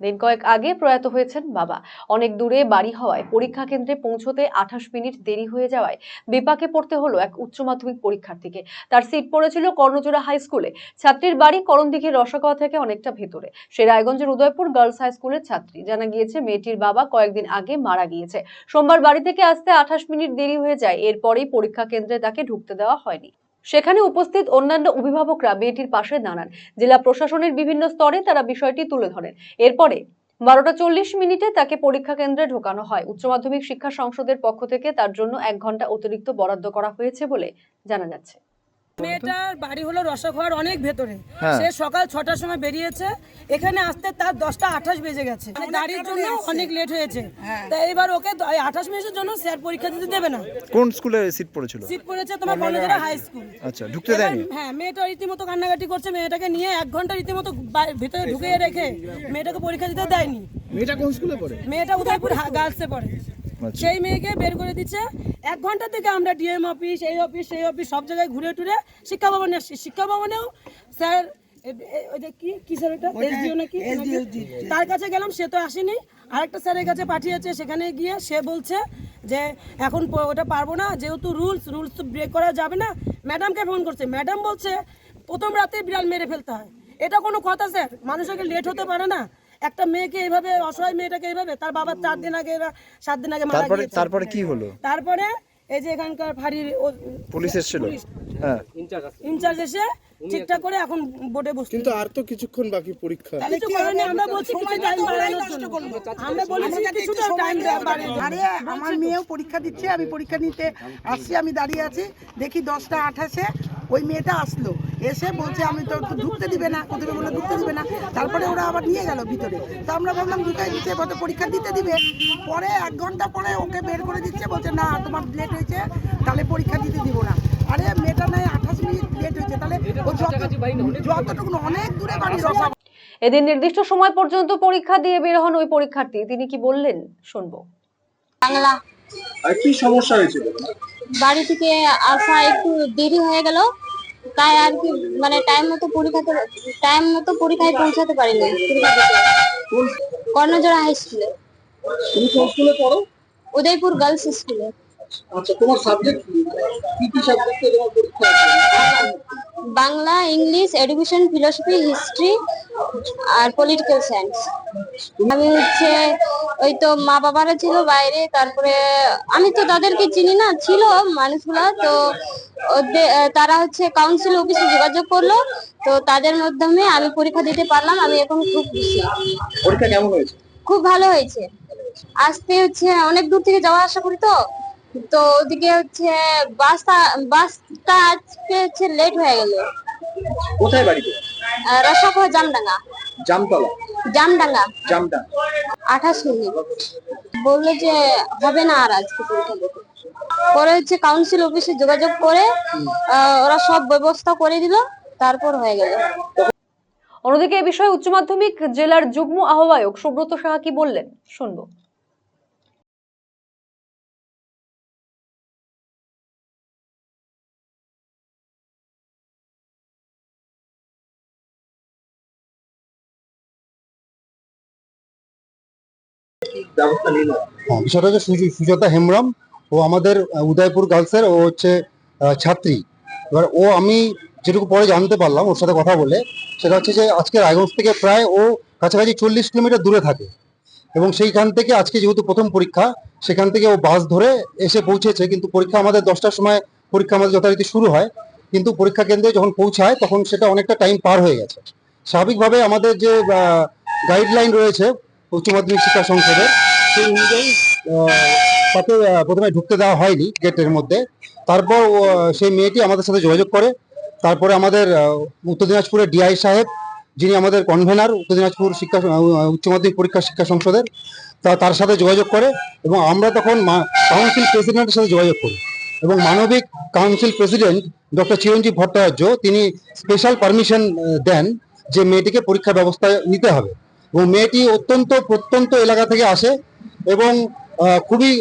দিন কয়েক আগে প্রয়াত হয়েছেন বাবা। অনেক দূরে বাড়ি হওয়ায় পরীক্ষা কেন্দ্রে পৌঁছতে আঠাশ মিনিট দেরি হয়ে যাওয়ায় বিপাকে পড়তে হলো এক উচ্চ মাধ্যমিক পরীক্ষার্থীকে। তার সিট পড়েছিল কর্ণজোড়া হাই স্কুলে। ছাত্রীর বাড়ি করণদিঘির রসাকোয়া থেকে অনেকটা ভেতরে। সে রায়গঞ্জের উদয়পুর গার্লস হাই স্কুলের ছাত্রী। জানা গিয়েছে মেয়েটির বাবা কয়েকদিন আগে মারা গিয়েছে। সোমবার বাড়ি থেকে আসতে আঠাশ মিনিট দেরি হয়ে যায়। এরপরেই পরীক্ষা কেন্দ্রে তাকে ঢুকতে দেওয়া হয়নি। সেখানে উপস্থিত অন্যান্য অভিভাবকরা মেয়েটির পাশে দাঁড়ান। জেলা প্রশাসনের বিভিন্ন স্তরে তারা বিষয়টি তুলে ধরেন। এরপরে বারোটা চল্লিশ মিনিটে তাকে পরীক্ষা কেন্দ্রে ঢোকানো হয়। উচ্চ মাধ্যমিক শিক্ষা সংসদের পক্ষ থেকে তার জন্য এক ঘণ্টা অতিরিক্ত বরাদ্দ করা হয়েছে বলে জানা যাচ্ছে। মেয়েটার বাড়ি হলো রসখোয়ার অনেক ভেতরে। হ্যাঁ। সে সকাল ছটার সময় বেরিয়েছে। এখানে আসতে তার দশটা আঠাশ বেজে গেছে। গাড়ির জন্য অনেক লেট হয়েছে। তা এবার ওকে আঠাশ মিনিটের জন্য স্যার পরীক্ষা দিতে দেবে না। কোন স্কুলে সিট পড়েছিল? সিট পড়েছে তোমার কলেজের হাই স্কুল আচ্ছা ঢুকতে দেয়নি? হ্যাঁ মেয়েটা রীতিমতো কান্নাকাটি করছে মেয়েটাকে নিয়ে এক ঘণ্টা রীতিমতো ভিতরে ঢুকিয়ে রেখে মেয়েটাকে পরীক্ষা দিতে দেয়নি। মেয়েটা কোন স্কুলে পড়ে? মেয়েটা উদয়পুর গার্লসে পড়ে। সেই মেয়েকে বের করে দিচ্ছে। এক ঘণ্টা থেকে আমরা ডিএম অফিস এই অফিস সেই অফিস সব জায়গায় ঘুরে টুরে শিক্ষা ভবনে আসছি। শিক্ষা ভবনেও স্যার কি কি স্যার এটা এসডিও নাকি? নাকি? তার কাছে গেলাম সে তো আসেনি। আরেকটা স্যারের কাছে পাঠিয়েছে সেখানে গিয়ে সে বলছে যে এখন ওটা পারব না যেহেতু রুলস রুলস তো ব্রেক করা যাবে না। ম্যাডামকে ফোন করছে। ম্যাডাম বলছে প্রথম রাতে বিড়াল মেরে ফেলতে হয়। এটা কোনো কথা স্যার? মানুষকে লেট হতে পারে না। একটা মেয়েকে এইভাবে অসহায় মেয়েটাকে এইভাবে তার বাবা চার দিন আগে এরা সাত দিন আগে মারা তারপরে গিয়েছে। তারপরে কি হলো? তারপরে এই যে এখানকার ফাঁড়ির ও- পুলিশ এসেছিল? হ্যাঁ। ইনচার্জ এসে ঠিকঠাক করে এখন বোর্ডে বসছে কিন্তু আর তো কিছুক্ষণ বাকি পরীক্ষা। কিছু আমরা বলছি কিছু বাড়ানোর জন্য। আমরা বলেছি কিছুটা টাইম বাড়ানোর জন্য। আরে আমার মেয়েও পরীক্ষা দিচ্ছে আমি পরীক্ষা নিতে আসছি আমি দাঁড়িয়ে আছি। দেখি দশটা আঠাশে ওই মেয়েটা আসলো। এসে বলছে আমি তো ঢুকতে দিবে না। প্রথমে বলে ঢুকতে দিবে না। তারপরে ওরা আবার নিয়ে গেল ভিতরে। তো আমরা ভাবলাম ঢুকাই দিচ্ছে বলতে পরীক্ষা দিতে দিবে। পরে এক ঘণ্টা পরে ওকে বের করে দিচ্ছে বলছে না তোমার লেট হয়েছে তাহলে পরীক্ষা দিতে দিব না। আরে মেয়েটা নয় আঠাশ মিনিট লেট হয়েছে। তাহলে ও যতটুকু অনেক দূরে বাড়ি রসা এদিন নির্দিষ্ট সময় পর্যন্ত পরীক্ষা দিয়ে বের হন ওই পরীক্ষার্থী। তিনি কি বললেন? শুনব। বাংলা। আর কি সমস্যা হয়েছিল? বাড়ি থেকে আসা একটু দেরি হয়ে গেল। তাই আর কি মানে টাইম মতো পরীক্ষাতে টাইম মতো পরীক্ষায় পৌঁছাতে পারিনি কর্ণজোড়া হাই স্কুলে তুমি কোন স্কুলে পড়ো? উদয়পুর গার্লস স্কুলে আচ্ছা তোমার সাবজেক্ট কি? কি সাবজেক্টে তোমার পরীক্ষা আছে? Bangla English education philosophy history আর পলিটিক্যাল সায়েন্স আমি হচ্ছে ওই তো মা বাবারা ছিল বাইরে তারপরে আমি তো তাদেরকে চিনি না ছিল মানুষগুলা তো তারা হচ্ছে কাউন্সিল অফিসে যোগাযোগ করল। তো তাদের মাধ্যমে আমি পরীক্ষা দিতে পারলাম আমি এখন খুব খুশি। পরীক্ষা কেমন হয়েছে? খুব ভালো হয়েছে। আসতে হচ্ছে অনেক দূর থেকে যাওয়া আসা করি তো। তো ওদিকে হচ্ছে বাসটা বাসটা আজকে হচ্ছে লেট হয়ে গেল। কোথায় বাড়িতে রসাখোয়া জামডাঙ্গা। জামতলা। জামডাঙ্গা। জামটা আঠাশ মিনিট। বলল যে হবে না আর আজকে পরীক্ষা দিতে। পরে হচ্ছে কাউন্সিল অফিসে যোগাযোগ করে আহ, ওরা সব ব্যবস্থা করে দিল তারপর হয়ে গেল। অন্যদিকে এ বিষয়ে উচ্চ মাধ্যমিক জেলার যুগ্ম আহ্বায়ক সুব্রত সাহা কি বললেন? শুনব। হ্যাঁ, বিষয়টা হচ্ছে সুজাতা হেমব্রম। ও আমাদের উদয়পুর গার্লসের ও হচ্ছে ছাত্রী। এবার ও আমি যেটুকু পরে জানতে পারলাম, ওর সাথে কথা বলে, সেটা হচ্ছে যে আজকে রায়গঞ্জ থেকে প্রায় ও কাছাকাছি চল্লিশ কিলোমিটার দূরে থাকে। এবং সেইখান থেকে আজকে যেহেতু প্রথম পরীক্ষা, সেখান থেকে ও বাস ধরে এসে পৌঁছেছে। কিন্তু পরীক্ষা আমাদের দশটার সময় পরীক্ষা আমাদের যথারীতি শুরু হয়। কিন্তু পরীক্ষা কেন্দ্রে যখন পৌঁছায়, তখন সেটা অনেকটা টাইম পার হয়ে গেছে। স্বাভাবিকভাবে আমাদের যে গাইডলাইন রয়েছে, উচ্চ মাধ্যমিক শিক্ষা সংসদের, সেই অনুযায়ী তাকে প্রথমে ঢুকতে দেওয়া হয়নি গেটের মধ্যে। তারপর সেই মেয়েটি আমাদের সাথে যোগাযোগ করে। তারপরে আমাদের উত্তর দিনাজপুরের ডিআই সাহেব, যিনি আমাদের কনভেনার উত্তর দিনাজপুর শিক্ষা উচ্চ মাধ্যমিক পরীক্ষা শিক্ষা সংসদের, তা, তার সাথে যোগাযোগ করে এবং আমরা তখন কাউন্সিল প্রেসিডেন্টের সাথে যোগাযোগ করি। এবং মানবিক council president doctor Chiranjib Bhattacharya, তিনি স্পেশাল পারমিশন দেন যে মেয়েটিকে পরীক্ষা ব্যবস্থা নিতে হবে। এবং মেয়েটি অত্যন্ত প্রত্যন্ত এলাকা থেকে আসে এবং খুবই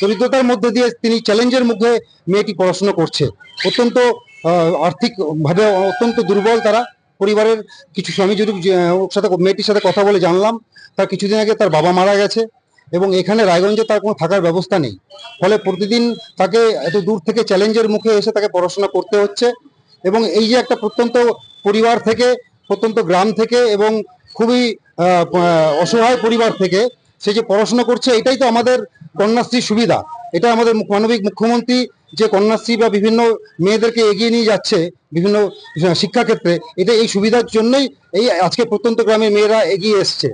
দরিদ্রতার মধ্যে দিয়ে তিনি চ্যালেঞ্জের মধ্যে মেয়েটি পড়াশুনো করছে। অত্যন্ত আহ, আর্থিক ভাবে অত্যন্ত দুর্বল তারা। পরিবারের কিছু আমি যদি ওর সাথে মেয়েটির সাথে কথা বলে জানলাম তার কিছুদিন আগে তার বাবা মারা গেছে এবং এখানে রায়গঞ্জে তার কোনো থাকার ব্যবস্থা নেই। ফলে প্রতিদিন তাকে এত দূর থেকে চ্যালেঞ্জের মুখে এসে তাকে পড়াশোনা করতে হচ্ছে এবং এই যে একটা প্রত্যন্ত পরিবার থেকে প্রত্যন্ত গ্রাম থেকে এবং খুবই অসহায় পরিবার থেকে সে যে পড়াশোনা করছে, এটাই তো আমাদের কন্যাশ্রীর সুবিধা। এটা আমাদের মানবিক মুখ্যমন্ত্রী যে কন্যাশ্রী বা বিভিন্ন মেয়েদেরকে এগিয়ে নিয়ে যাচ্ছে, বিভিন্ন শিক্ষাক্ষেত্রে, এটা এই সুবিধার জন্যই এই আজকে প্রত্যন্ত গ্রামের মেয়েরা এগিয়ে এসছে।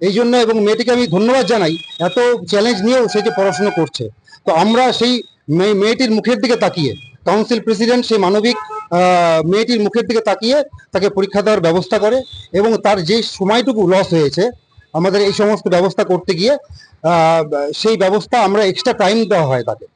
এই জন্য এবং মেয়েটিকে আমি ধন্যবাদ জানাই, এত চ্যালেঞ্জ নিয়েও সে যে পড়াশোনা করছে। তো আমরা সেই মেয়ে- মেয়েটির মুখের দিকে তাকিয়ে কাউন্সিল প্রেসিডেন্ট সেই মানবিক মেয়েটির মুখের দিকে তাকিয়ে তাকে পরীক্ষা দেওয়ার ব্যবস্থা করে এবং তার যে সময়টুকু লস হয়েছে আমাদের এই সমস্ত ব্যবস্থা করতে গিয়ে সেই ব্যবস্থা আমরা এক্সট্রা টাইম দেওয়া হয় তাকে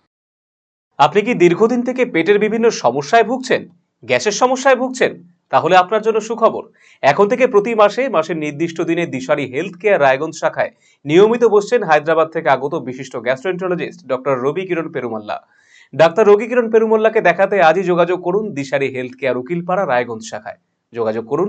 আপনি কি দীর্ঘদিন থেকে পেটের বিভিন্ন সমস্যায় ভুগছেন? গ্যাসের সমস্যায় ভুগছেন? তাহলে আপনার জন্য সুখবর। এখন থেকে প্রতি মাসে, মাসের নির্দিষ্ট দিনে দিশারি হেলথ কেয়ার রায়গঞ্জ শাখায় নিয়মিত বসছেন হায়দ্রাবাদ থেকে আগত বিশিষ্ট gastroenterologist doctor Ravi Kiran Perumalla. Doctor Ravi Kiran পেরুমাল্লাকে দেখাতে আজই যোগাযোগ করুন দিশারি হেলথ কেয়ার উকিলপাড়া রায়গঞ্জ শাখায়। যোগাযোগ করুন